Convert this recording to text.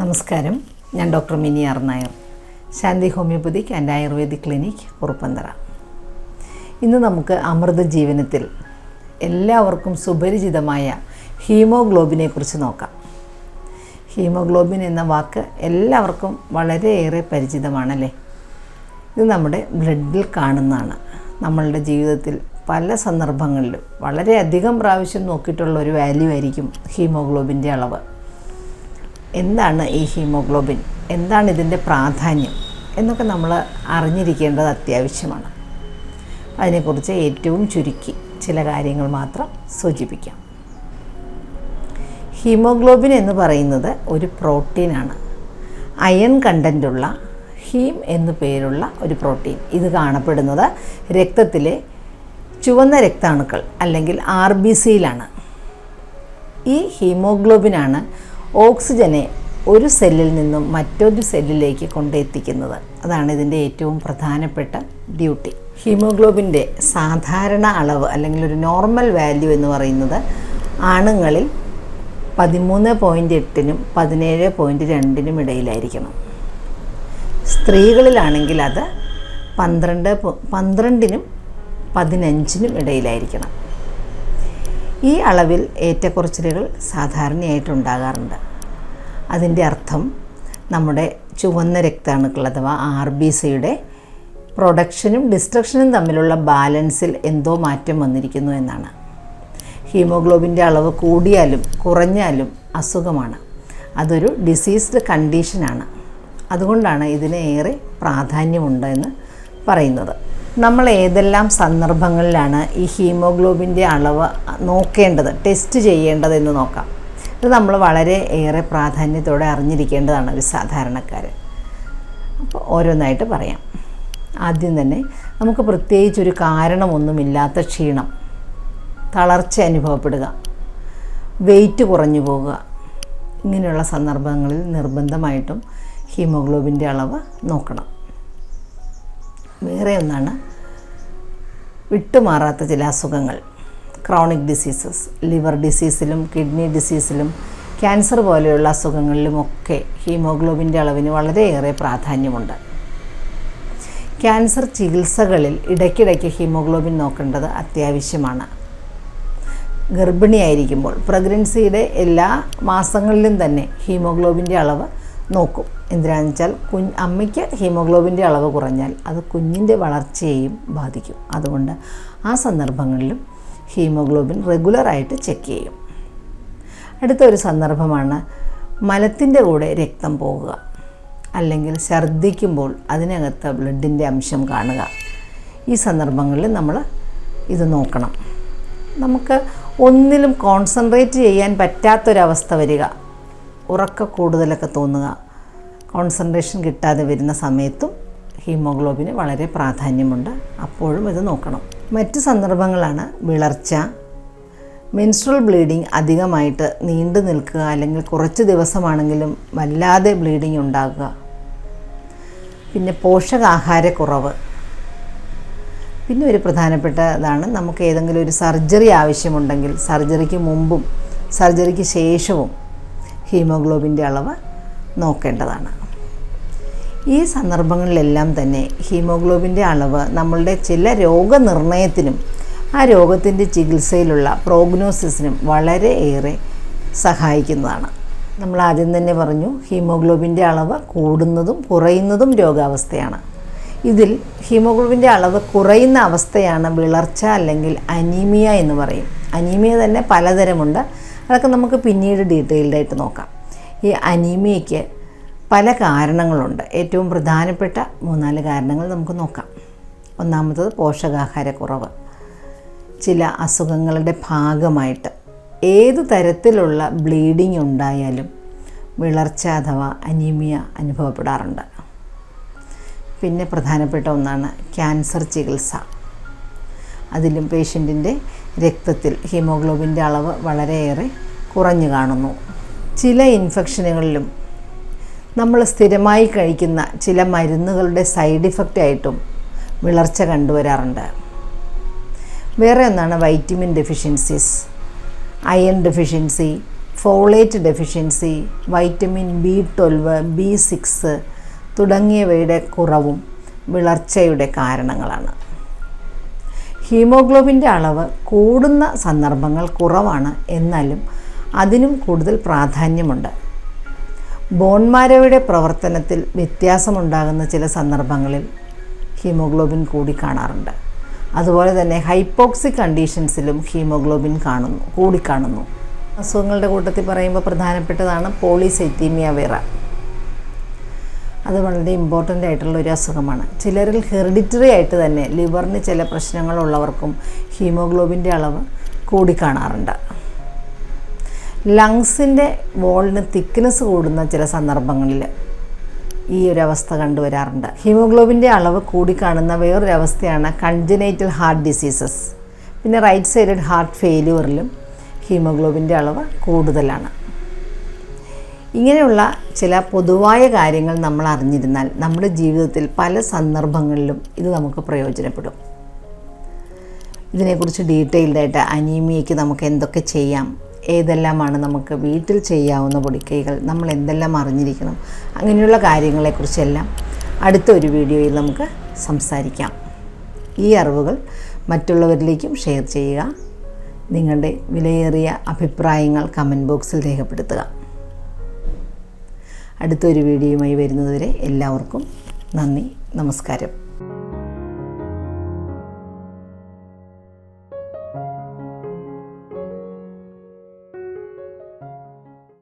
നമസ്കാരം. ഞാൻ doctor Mini R Nair. Shanthi homoeopathic and ayurvedic clinic Uruppanthara ഇന്ന് നമുക്ക് അമൃത ജീവനത്തിൽ എല്ലാവർക്കും സുപരിചിതമായ ഹീമോഗ്ലോബിനെ കുറിച്ച് നോക്കാം. ഹീമോഗ്ലോബിൻ എന്ന വാക്ക് എല്ലാവർക്കും വളരെയേറെ പരിചിതമാണല്ലേ? ഇത് നമ്മുടെ ബ്ലഡിൽ കാണുന്നതാണ്. നമ്മളുടെ ജീവിതത്തിൽ പല സന്ദർഭങ്ങളിലും വളരെയധികം പ്രാവശ്യം നോക്കിയിട്ടുള്ള ഒരു വാല്യൂ ആയിരിക്കും ഹീമോഗ്ലോബിന്റെ അളവ്. എന്താണ് ഈ ഹീമോഗ്ലോബിൻ? എന്താണ് ഇതിന്റെ പ്രാധാന്യം? എന്നൊക്കെ നമ്മൾ അറിഞ്ഞിരിക്കേണ്ടത് അത്യാവശ്യമാണ്. അതിനെക്കുറിച്ച് ഏറ്റവും ചുരുക്കി ചില കാര്യങ്ങൾ മാത്രം സൂചിപ്പിക്കാം. ഹീമോഗ്ലോബിൻ എന്ന് പറയുന്നത് ഒരു പ്രോട്ടീനാണ്. അയൺ കണ്ടന്റുള്ള ഹീം എന്നു പേരുള്ള ഒരു പ്രോട്ടീൻ. ഇത് കാണപ്പെടുന്നത് രക്തത്തിലെ ചുവന്ന രക്താണുക്കൾ അല്ലെങ്കിൽ ആർ ബി സിയിലാണ്. ഈ ഹീമോഗ്ലോബിനാണ് ഓക്സിജനെ ഒരു സെല്ലിൽ നിന്നും മറ്റൊരു സെല്ലിലേക്ക് കൊണ്ടെത്തിക്കുന്നത്. അതാണ് ഇതിന്റെ ഏറ്റവും പ്രധാനപ്പെട്ട ഡ്യൂട്ടി. ഹീമോഗ്ലോബിന്റെ സാധാരണ അളവ് അല്ലെങ്കിൽ ഒരു നോർമൽ വാല്യൂ എന്ന് പറയുന്നത് ആണുങ്ങളിൽ പതിമൂന്ന് പോയിന്റ് എട്ടിനും പതിനേഴ് പോയിന്റ് രണ്ടിനും ഇടയിലായിരിക്കണം. സ്ത്രീകളിലാണെങ്കിൽ അത് പന്ത്രണ്ട് പന്ത്രണ്ടിനും പതിനഞ്ചിനും ഇടയിലായിരിക്കണം. ഈ അളവിൽ ഏറ്റക്കുറച്ചിലുകൾ സാധാരണയായിട്ടുണ്ടാകാറുണ്ട്. അതിന്റെ അർത്ഥം നമ്മുടെ ചുവന്ന രക്താണുക്കൾ അഥവാ ആർ ബി സിയുടെ പ്രൊഡക്ഷനും ഡിസ്ട്രക്ഷനും തമ്മിലുള്ള ബാലൻസിൽ എന്തോ മാറ്റം വന്നിരിക്കുന്നു എന്നാണ്. ഹീമോഗ്ലോബിന്റെ അളവ് കൂടിയാലും കുറഞ്ഞാലും അസുഖമാണ്. അതൊരു ഡിസീസ്ഡ് കണ്ടീഷനാണ് അതുകൊണ്ടാണ് ഇതിന് ഏറെ പ്രാധാന്യമുണ്ട് എന്ന് പറയുന്നത്. നമ്മൾ ഏതെല്ലാം സന്ദർഭങ്ങളിലാണ് ഈ ഹീമോഗ്ലോബിന്റെ അളവ് നോക്കേണ്ടത് ടെസ്റ്റ് ചെയ്യേണ്ടത് എന്ന് നോക്കാം. ഇത് നമ്മൾ വളരെ ഏറെ പ്രാധാന്യത്തോടെ അറിഞ്ഞിരിക്കേണ്ടതാണ് ഒരു സാധാരണക്കാരൻ. അപ്പോൾ ഓരോന്നായിട്ട് പറയാം. ആദ്യം തന്നെ നമുക്ക് പ്രത്യേകിച്ച് ഒരു കാരണമൊന്നുമില്ലാത്ത ക്ഷീണം തളർച്ച അനുഭവപ്പെടുക വെയിറ്റ് കുറഞ്ഞു പോകുക ഇങ്ങനെയുള്ള സന്ദർഭങ്ങളിൽ നിർബന്ധമായിട്ടും ഹീമോഗ്ലോബിന്റെ അളവ് നോക്കണം. വേറെ ഒന്നാണ് വിട്ടുമാറാത്ത ചില അസുഖങ്ങൾ. ക്രോണിക് ഡിസീസസ് ലിവർ ഡിസീസിലും കിഡ്നി ഡിസീസിലും ക്യാൻസർ പോലെയുള്ള അസുഖങ്ങളിലുമൊക്കെ ഹീമോഗ്ലോബിന്റെ അളവിന് വളരെയേറെ പ്രാധാന്യമുണ്ട്. ക്യാൻസർ ചികിത്സകളിൽ ഇടയ്ക്കിടയ്ക്ക് ഹീമോഗ്ലോബിൻ നോക്കേണ്ടത് അത്യാവശ്യമാണ്. ഗർഭിണിയായിരിക്കുമ്പോൾ പ്രഗ്നൻസിയുടെ എല്ലാ മാസങ്ങളിലും തന്നെ ഹീമോഗ്ലോബിന്റെ അളവ് നോക്കും. എന്തിനാണെന്ന് വെച്ചാൽ കുഞ്ഞ് അമ്മയ്ക്ക് ഹീമോഗ്ലോബിന്റെ അളവ് കുറഞ്ഞാൽ അത് കുഞ്ഞിന്റെ വളർച്ചയെയും ബാധിക്കും. അതുകൊണ്ട് ആ സന്ദർഭങ്ങളിലും ഹീമോഗ്ലോബിൻ റെഗുലറായിട്ട് ചെക്ക് ചെയ്യും. അടുത്ത ഒരു സന്ദർഭമാണ് മലത്തിന്റെ കൂടെ രക്തം പോകുക. അല്ലെങ്കിൽ ഛർദ്ദിക്കുമ്പോൾ അതിനകത്ത് ബ്ലഡിന്റെ അംശം കാണുക. ഈ സന്ദർഭങ്ങളിൽ നമ്മൾ ഇത് നോക്കണം. നമുക്ക് ഒന്നിലും കോൺസെൻട്രേറ്റ് ചെയ്യാൻ പറ്റാത്തൊരവസ്ഥ വരിക. ഉറക്ക കൂടുതലൊക്കെ തോന്നുക. കോൺസെൻട്രേഷൻ കിട്ടാതെ വരുന്ന സമയത്തും ഹീമോഗ്ലോബിന് വളരെ പ്രാധാന്യമുണ്ട്. അപ്പോഴും ഇത് നോക്കണം. മറ്റ് സന്ദർഭങ്ങളാണ് വിളർച്ച മെൻസ്ട്രൽ ബ്ലീഡിങ് അധികമായിട്ട് നീണ്ടു നിൽക്കുക അല്ലെങ്കിൽ കുറച്ച് ദിവസമാണെങ്കിലും വല്ലാതെ ബ്ലീഡിങ് ഉണ്ടാകുക. പിന്നെ പോഷകാഹാരക്കുറവ്. പിന്നെ ഒരു പ്രധാനപ്പെട്ടതാണ് നമുക്ക് ഏതെങ്കിലും ഒരു സർജറി ആവശ്യമുണ്ടെങ്കിൽ സർജറിക്ക് മുമ്പും സർജറിക്ക് ശേഷവും ഹീമോഗ്ലോബിന്റെ അളവ് നോക്കേണ്ടതാണ്. ഈ സന്ദർഭങ്ങളിലെല്ലാം തന്നെ ഹീമോഗ്ലോബിന്റെ അളവ് നമ്മളുടെ ചില രോഗനിർണയത്തിനും ആ രോഗത്തിന്റെ ചികിത്സയിലുള്ള പ്രോഗ്നോസിസിനും വളരെ ഏറെ സഹായിക്കുന്നതാണ്. നമ്മൾ ആദ്യം തന്നെ പറഞ്ഞു ഹീമോഗ്ലോബിന്റെ അളവ് കൂടുന്നതും കുറയുന്നതും രോഗാവസ്ഥയാണ്. ഇതിൽ ഹീമോഗ്ലോബിന്റെ അളവ് കുറയുന്ന അവസ്ഥയാണ് വിളർച്ച അല്ലെങ്കിൽ അനീമിയ എന്ന് പറയും. അനീമിയ തന്നെ പലതരമുണ്ട്. അതൊക്കെ നമുക്ക് പിന്നീട് ഡീറ്റെയിൽഡായിട്ട് നോക്കാം. ഈ അനീമിയയ്ക്ക് പല കാരണങ്ങളുണ്ട്. ഏറ്റവും പ്രധാനപ്പെട്ട മൂന്നാൽ കാരണങ്ങൾ നമുക്ക് നോക്കാം. ഒന്നാമത്തത് പോഷകാഹാരക്കുറവ്. ചില അസുഖങ്ങളുടെ ഭാഗമായിട്ട് ഏത് തരത്തിലുള്ള ബ്ലീഡിംഗ് ഉണ്ടായാലും വിളർച്ച അഥവാ അനീമിയ അനുഭവപ്പെടാറുണ്ട്. പിന്നെ പ്രധാനപ്പെട്ട ഒന്നാണ് ക്യാൻസർ ചികിത്സ. അതിലും പേഷ്യന്റിന്റെ രക്തത്തിൽ ഹീമോഗ്ലോബിന്റെ അളവ് വളരെയേറെ കുറഞ്ഞു കാണുന്നു. ചില ഇൻഫെക്ഷനുകളിലും നമ്മൾ സ്ഥിരമായി കഴിക്കുന്ന ചില മരുന്നുകളുടെ സൈഡ് ഇഫക്റ്റ് ആയിട്ടും വിളർച്ച കണ്ടുവരാറുണ്ട്. വേറെ ഒന്നാണ് vitamin deficiencies. Iron deficiency folate deficiency vitamin B twelve B six തുടങ്ങിയവയുടെ കുറവും വിളർച്ചയുടെ കാരണങ്ങളാണ്. ഹീമോഗ്ലോബിന്റെ അളവ് കൂടുന്ന സന്ദർഭങ്ങൾ കുറവാണ് എന്നാലും അതിനും കൂടുതൽ പ്രാധാന്യമുണ്ട്. ബോൺമാരയുടെ പ്രവർത്തനത്തിൽ വ്യത്യാസമുണ്ടാകുന്ന ചില സന്ദർഭങ്ങളിൽ ഹീമോഗ്ലോബിൻ കൂടി കാണാറുണ്ട്. അതുപോലെ തന്നെ ഹൈപ്പോക്സി കണ്ടീഷൻസിലും ഹീമോഗ്ലോബിൻ കാണുന്നു കൂടിക്കാണുന്നു അസുഖങ്ങളുടെ കൂട്ടത്തിൽ പറയുമ്പോൾ പ്രധാനപ്പെട്ടതാണ് പോളിസൈത്തീമിയ വേറ. അത് വളരെ ഇമ്പോർട്ടന്റ് ആയിട്ടുള്ള ഒരു അസുഖമാണ്. ചിലരിൽ ഹെറിഡിറ്ററി ആയിട്ട് തന്നെ ലിവറിന് ചില പ്രശ്നങ്ങളുള്ളവർക്കും ഹീമോഗ്ലോബിന്റെ അളവ് കൂടിക്കാണാറുണ്ട് ലങ്സിന്റെ വോളിന് തിക്നെസ് കൂടുന്ന ചില സന്ദർഭങ്ങളിൽ ഈ ഒരു അവസ്ഥ കണ്ടുവരാറുണ്ട്. ഹീമോഗ്ലോബിന്റെ അളവ് കൂടിക്കാണുന്ന വേറൊരു അവസ്ഥയാണ് കൺജനൈറ്റൽ ഹാർട്ട് ഡിസീസസ് പിന്നെ റൈറ്റ് സൈഡഡ് ഹാർട്ട് ഫെയിലുവറിലും ഹീമോഗ്ലോബിന്റെ അളവ് കൂടുതലാണ്. ഇങ്ങനെയുള്ള ചില പൊതുവായ കാര്യങ്ങൾ നമ്മൾ അറിഞ്ഞിരുന്നാൽ നമ്മുടെ ജീവിതത്തിൽ പല സന്ദർഭങ്ങളിലും ഇത് നമുക്ക് പ്രയോജനപ്പെടും. ഇതിനെക്കുറിച്ച് ഡീറ്റെയിൽഡായിട്ട് അനീമിയയ്ക്ക് നമുക്ക് എന്തൊക്കെ ചെയ്യാം ഏതെല്ലാമാണ് നമുക്ക് വീട്ടിൽ ചെയ്യാവുന്ന പൊടിക്കൈകൾ നമ്മൾ എന്തെല്ലാം അറിഞ്ഞിരിക്കണം അങ്ങനെയുള്ള കാര്യങ്ങളെക്കുറിച്ചെല്ലാം അടുത്ത ഒരു വീഡിയോയിൽ നമുക്ക് സംസാരിക്കാം. ഈ അറിവുകൾ മറ്റുള്ളവരിലേക്കും ഷെയർ ചെയ്യുക. നിങ്ങളുടെ വിലയേറിയ അഭിപ്രായങ്ങൾ കമന്റ് ബോക്സിൽ രേഖപ്പെടുത്തുക. അടുത്തൊരു വീഡിയോയുമായി വരുന്നതുവരെ എല്ലാവർക്കും നന്ദി നമസ്കാരം.